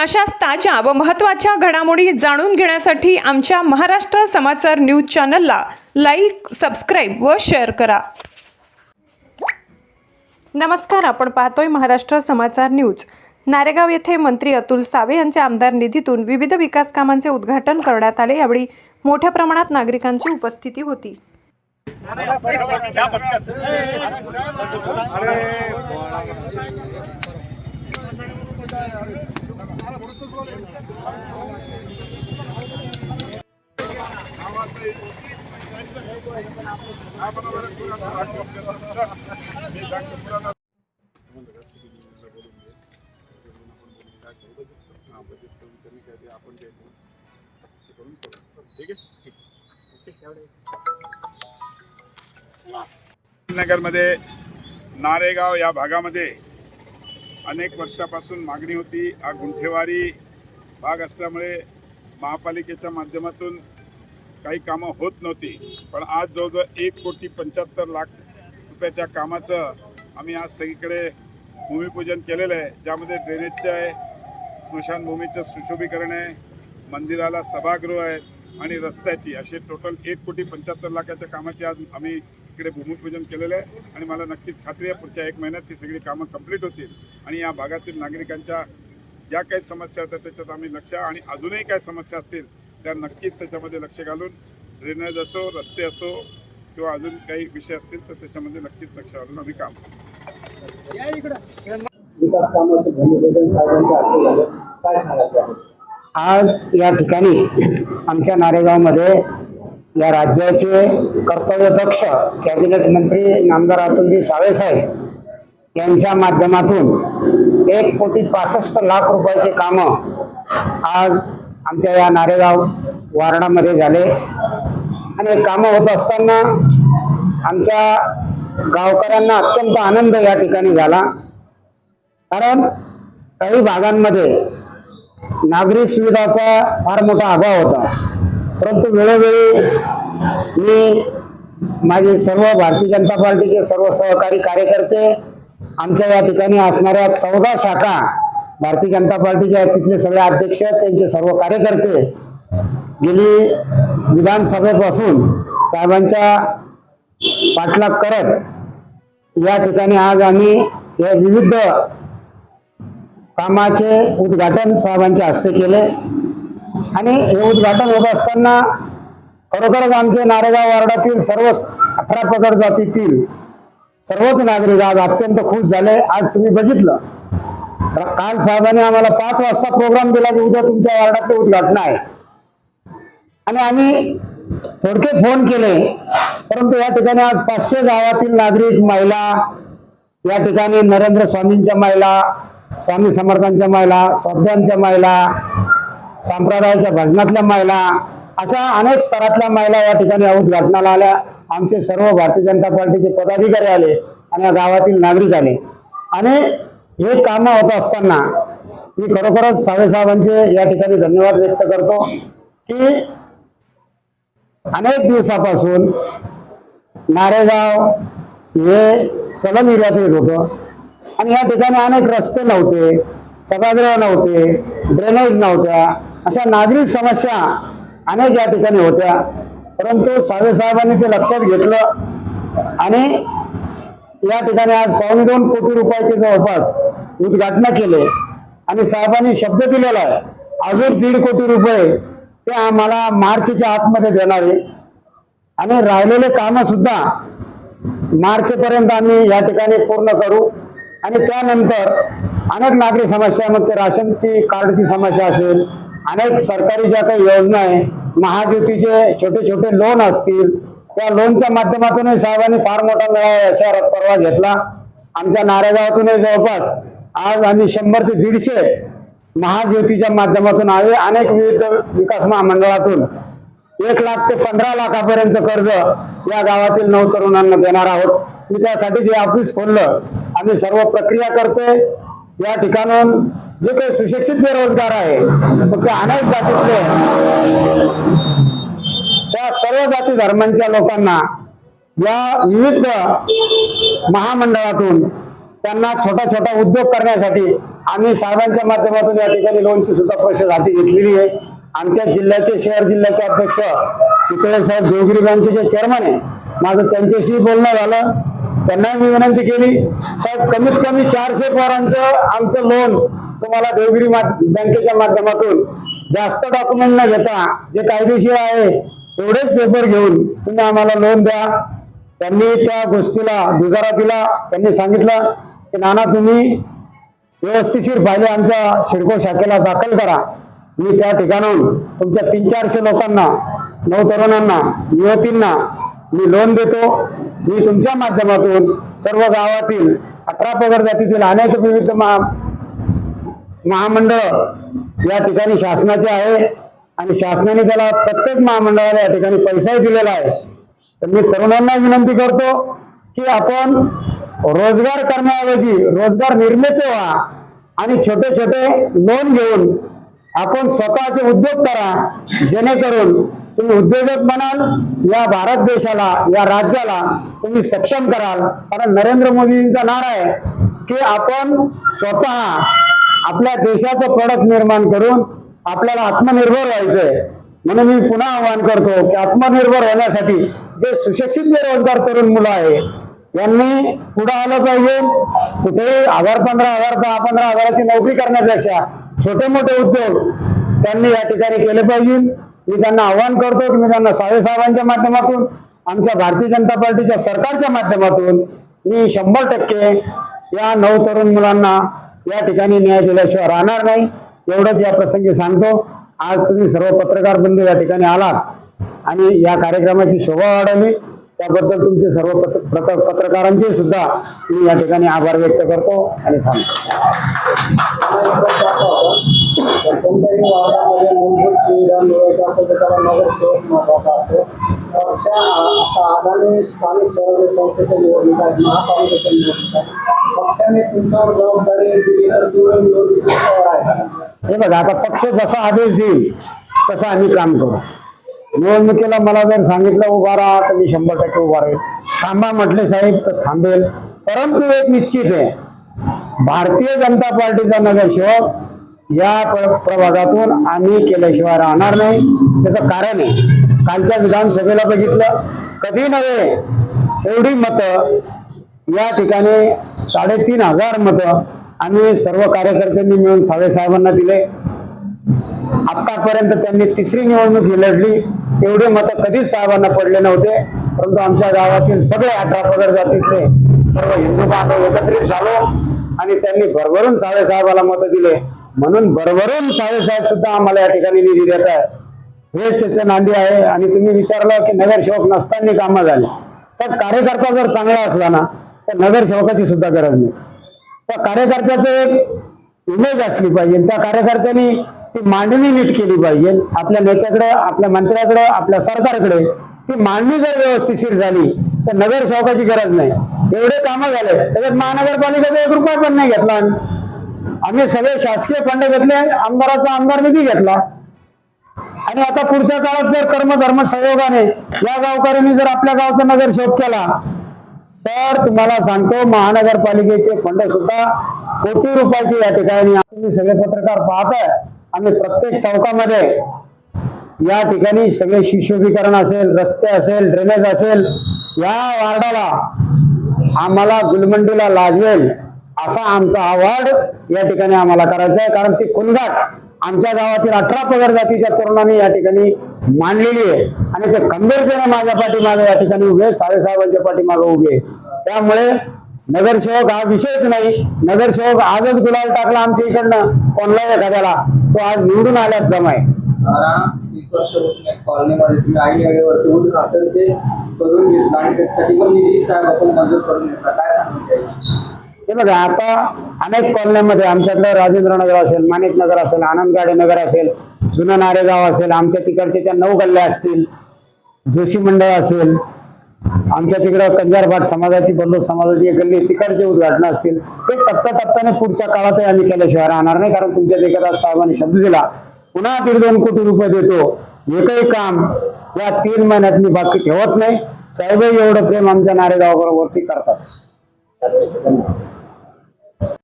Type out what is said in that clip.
अशाच ताज्या व महत्त्वाच्या घडामोडी जाणून घेण्यासाठी आमच्या महाराष्ट्र समाचार न्यूज चॅनलला लाईक सबस्क्राईब व शेअर करा. नमस्कार आपण पाहतोय महाराष्ट्र समाचार न्यूज. नारेगाव येथे मंत्री अतुल सावे यांच्या आमदार निधीतून विविध विकास कामांचे उद्घाटन करण्यात आले. यावेळी मोठ्या प्रमाणात नागरिकांची उपस्थिती होती. नगरमध्ये नारेगाव या भागामध्ये अनेक वर्षापासून मागणी होती. हा गुंठेवारी भाग असल्यामुळे महापालिकेच्या माध्यमातून काही कामं होत नव्हती. पण आज जवळजवळ एक कोटी पंच्याहत्तर लाख रुपयाच्या कामाचं आम्ही आज सगळीकडे भूमिपूजन केलेलं आहे. ज्यामध्ये ड्रेनेजचं आहे स्मशानभूमीचं सुशोभीकरण आहे मंदिराला सभागृह आहे आणि रस्त्याची असे टोटल एक कोटी पंच्याहत्तर लाखाच्या कामाची आज आम्ही इकडे भूमिपूजन केलेलं आहे आणि मला नक्कीच खात्री आहे पुढच्या एक महिन्यात ही सगळी कामं कंप्लीट होतील. आणि या भागातील नागरिकांच्या ज्या काही समस्या होत्या त्याच्यात आम्ही लक्ष आणि अजूनही काही समस्या असतील त्या नक्कीच त्याच्यामध्ये लक्ष घालून ड्रेनेज असो रस्ते असो किंवा अजून काही विषय असतील तर त्याच्यामध्ये नक्कीच लक्ष घालून आम्ही काम करू. विकास कामाचे भूमिपूजन साहेबांच्या हस्ते झालं. काय सांगायचं आहे? आज या ठिकाणी आमच्या नारेगावमध्ये या राज्याचे कर्तव्यदक्ष कॅबिनेट मंत्री नामदार अतुलजी सावे साहेब यांच्या माध्यमातून एक कोटी पासष्ट लाख रुपयाचे कामं आज आमच्या या नारेगाव वार्डामध्ये झाले. आणि कामं होत असताना आमच्या गावकऱ्यांना अत्यंत आनंद या ठिकाणी झाला. कारण काही भागांमध्ये नागरी सुविधाचा फार मोठा अभाव होता. परंतु वेळोवेळी मी माझे सर्व भारतीय जनता पार्टीचे सर्व सहकारी कार्यकर्ते आमच्या या ठिकाणी असणाऱ्या चौदा शाखा भारतीय जनता पार्टीच्या तिथले सगळे अध्यक्ष त्यांचे सर्व कार्यकर्ते गेली विधानसभेपासून साहेबांच्या पाठलाग करत या ठिकाणी आज आम्ही हे विविध कामाचे उद्घाटन साहेबांच्या हस्ते केले. आणि हे उद्घाटन होत असताना खरोखरच आमचे नारेगाव वार्डातील सर्व अठरा पगड जातीतील सर्वच नागरिक आज अत्यंत खुश झाले. आज तुम्ही बघितलं. काल साहेबांनी आम्हाला पाच वाजता प्रोग्राम दिला की उद्या तुमच्या वार्डातलं उद्घाटन आहे. आणि आम्ही थोडके फोन केले. परंतु या ठिकाणी आज पाचशे गावातील नागरिक महिला या ठिकाणी नरेंद्र स्वामींच्या महिला स्वामी समर्थांच्या महिला स्वाध्यांच्या महिला संप्रदायाच्या भजनातल्या महिला अशा अनेक स्तरातल्या महिला या ठिकाणी उद्घाटनाला आल्या. आमचे सर्व भारतीय जनता पार्टीचे पदाधिकारी आले आणि या गावातील नागरिक आले. आणि हे कामं होत असताना मी खरोखरच साहेबांचे या ठिकाणी धन्यवाद व्यक्त करतो की अनेक दिवसापासून नारेगाव हे सलम एरियात येत होतं. आणि या ठिकाणी अनेक रस्ते नव्हते सभागृह नव्हते. ड्रेनेज नव्हत्या. अशा नागरिक समस्या अनेक या ठिकाणी होत्या. परंतु सावे साहेबांनी ते लक्षात घेतलं आणि या ठिकाणी आज पावणे दोन कोटी रुपयाचे जवळपास उद्घाटन केले आणि साहेबांनी शब्द दिलेला आहे अजून दीड कोटी रुपये ते आम्हाला मार्चच्या आतमध्ये देणार आहे. आणि राहिलेले कामं सुद्धा आम्ही या ठिकाणी पूर्ण करू. आणि त्यानंतर अनेक नागरी समस्या मग ते राशनची कार्डची समस्या असेल अनेक सरकारी ज्या काही योजना आहे महाज्योतीचे छोटे छोटे लोन असतील त्या लोनच्या माध्यमातूनही साहेबांनी फार मोठा मेळावा या शहरात परवा घेतला. आमच्या नारेगावातूनही जवळपास आज आम्ही शंभर ते दीडशे महाज्योतीच्या माध्यमातून आले. अनेक विविध विकास महामंडळातून एक लाख ते पंधरा लाखापर्यंत कर्ज या गावातील नऊ तरुणांना देणार आहोत. मी त्यासाठीच हे ऑफिस खोललं. आम्ही सर्व प्रक्रिया करतोय. या ठिकाणून जे काही सुशिक्षित बेरोजगार आहे मग ते अनेक जातीतले त्या सर्व जाती धर्मांच्या लोकांना या विविध महामंडळातून त्यांना छोटा छोटा उद्योग करण्यासाठी आम्ही साहेबांच्या माध्यमातून या ठिकाणी लोनची सुद्धा प्रोसेस हाती घेतलेली आहे. आमच्या जिल्ह्याचे शहर जिल्ह्याचे अध्यक्ष शितळे साहेब देवगिरी बँकेचे चेअरमन आहे. माझं त्यांच्याशी बोलणं झालं. त्यांना मी विनंती केली साहेब कमीत कमी चारशे पोरांचं आमचं लोन तुम्हाला देवगिरी मा- बँकेच्या माध्यमातून जास्त डॉक्युमेंट न घेता जे कायदेशीर आहे एवढेच पेपर घेऊन तुम्ही आम्हाला लोन द्या. त्यांनी त्या गोष्टीला दुजारा दिला त्यांनी सांगितलं की नाना तुम्ही व्यवस्थिशीर फायदे आमच्या शिडको शाखेला दाखल करा. मी त्या ठिकाणाहून तुमच्या तीन चारशे लोकांना नऊ तरुणांना युवतींना मी लोन देतो. मी तुमच्या माध्यमातून सर्व गावातील अठरा पगड जातीतील अनेक विविध महा महामंडळ या ठिकाणी शासनाचे आहे आणि शासनाने त्याला प्रत्येक महामंडळाला या ठिकाणी पैसाही दिलेला आहे. तर मी तरुणांना विनंती करतो की आपण रोजगार करण्याऐवजी रोजगार निर्मिती व्हा आणि छोटे छोटे लोन घेऊन आपण स्वतःचे उद्योग करा. जेणेकरून तुम्ही उद्योजक बनाल या भारत देशाला या राज्याला तुम्ही सक्षम कराल. कारण नरेंद्र मोदींचा नारा आहे की आपण स्वतः आपल्या देशाचं प्रोडक्ट निर्माण करून आपल्याला आत्मनिर्भर व्हायचंय. म्हणून मी पुन्हा आवाहन करतो की आत्मनिर्भर होण्यासाठी जे सुशिक्षित बेरोजगार तरुण मुलं आहे यांनी पुढे आलं पाहिजे. कुठेही हजार पंधरा हजार दहा पंधरा हजाराची नोकरी करण्यापेक्षा छोटे मोठे उद्योग त्यांनी या ठिकाणी केले पाहिजे. मी त्यांना आवाहन करतो की मी त्यांना साहेबसाहेबांच्या माध्यमातून आमच्या भारतीय जनता पार्टीच्या सरकारच्या माध्यमातून मी शंभर टक्के या नऊ तरुण मुलांना या ठिकाणी न्याय दिल्याशिवाय राहणार नाही. एवढंच या प्रसंगी सांगतो. आज तुम्ही सर्व पत्रकार बंधू या ठिकाणी आलात आणि या कार्यक्रमाची शोभा वाढवली. त्याबद्दल तुमचे सर्व पत्र पत्र- पत्रकारांचे सुद्धा मी या ठिकाणी आभार व्यक्त करतो आणि थांबतो. कोणत्याही वार्डामध्ये मूलभूत सुविधा मिळवायच्या असेल तर त्याला नगरसेवक महत्त्वाचा असतो पक्ष आता आगामी स्थानिक स्वराज्य संस्थेच्या निवडणूक आहेत महापालिकेच्या निवडणूक पक्षाने तुमच्यावर जबाबदारी दिली तर तुम्ही निवडणुकीवर आहे हे बघा आता पक्ष जसा आदेश देईल तसं आम्ही काम करू. निवडणुकीला मला जर सांगितलं उभा राहा तर मी शंभर टक्के उभा राहील. थांबा म्हटले साहेब तर थांबेल. परंतु एक निश्चित आहे. भारतीय जनता पार्टीचा नगरसेवक या प्र- प्रभागातून आम्ही केल्याशिवाय राहणार नाही. त्याचं कारण आहे कालच्या विधानसभेला बघितलं कधी नव्हे एवढी मतं या ठिकाणी साडेतीन हजार मतं आम्ही सर्व कार्यकर्त्यांनी मिळून साहेबांना दिले. आतापर्यंत त्यांनी तिसरी निवडणूक ही लढली एवढे मतं कधीच साहेबांना पडले नव्हते परंतु आमच्या गावातील सगळे अठरा पगड जातीतले सर्व हिंदू बांधव एकत्रित झालो आणि त्यांनी भरभरून सावे साहेबाला मतं दिले. म्हणून भरभरून सावे साहेब सुद्धा आम्हाला या ठिकाणी निधी देत आहे हेच त्याचं नांदी आहे. आणि तुम्ही विचारलं की नगरसेवक नसताना कामं झाली. तर कार्यकर्ता जर चांगला असला ना तर नगरसेवकाची सुद्धा गरज नाही. त्या कार्यकर्त्याचं एक इमेज असली पाहिजे. त्या कार्यकर्त्यांनी ती मांडणी नीट केली पाहिजे. आपल्या नेत्याकडे आपल्या मंत्र्याकडे आपल्या सरकारकडे ती मांडणी जर व्यवस्थितशीर झाली तर नगरसेवकाची गरज नाही. एवढे कामं झाले. त्याच्यात महानगरपालिकेचा एक रुपया पण नाही घेतला. आम्ही सगळे शासकीय फंड घेतले आमदाराचा आमदार निधी घेतला. आणि आता पुढच्या काळात जर कर्मधर्म सहयोगाने या गावकऱ्यांनी जर आपल्या गावचा नगरसेवक केला तर तुम्हाला सांगतो महानगरपालिकेचे फंड सुद्धा कोटी रुपयाचे या ठिकाणी तुम्ही सगळे पत्रकार पाहताय आम्ही प्रत्येक चौकामध्ये या ठिकाणी सगळे शिशोभीकरण असेल रस्ते असेल ड्रेनेज असेल या वार्डाला आम्हाला गुलमंडीला लाजवेल. असा आमचा अवॉर्ड या ठिकाणी आम्हाला करायचा आहे. कारण ती खुनगाट आमच्या गावातील अठरा पगड जातीच्या तरुणांनी या ठिकाणी मांडलेली आहे. आणि ते खंबीरतेने माझ्या पाठीमागे या ठिकाणी उभे साहेबांच्या पाठीमागे उभे त्यामुळे नगरसेवक हा विषयच नाही. नगरसेवक आजच गुलाल टाकला आमच्या इकडनं. कोणला एखाद्याला? तो आज निवडून आल्यात जमाय. कॉलनीमध्ये करून आणि त्यासाठी पण निधी साहेब आपण मंजूर करून घेतला. काय हे बघा आता अनेक कॉलन्यामध्ये आमच्याकडे राजेंद्र नगर असेल माणिक नगर असेल आनंदगाडे नगर असेल जुनं नारेगाव असेल आमच्या तिकडचे त्या नऊ गल्ल्या असतील जोशी मंडळ असेल आमच्या तिकडं कंजारभाट समाजाची बल्लू समाजाची एक गल्ली तिकडचे उद्घाटन असतील. ते टप्प्याटप्प्याने पुढच्या काळातही आम्ही केल्याशिवाय राहणार नाही कारण तुमच्या देखत साहेबांनी शब्द दिला पुन्हा दीड दोन कोटी रुपये देतो. एकही काम या तीन महिन्यात मी बाकी ठेवत नाही. साहेबही एवढं प्रेम आमच्या नारेगावावरती करतात.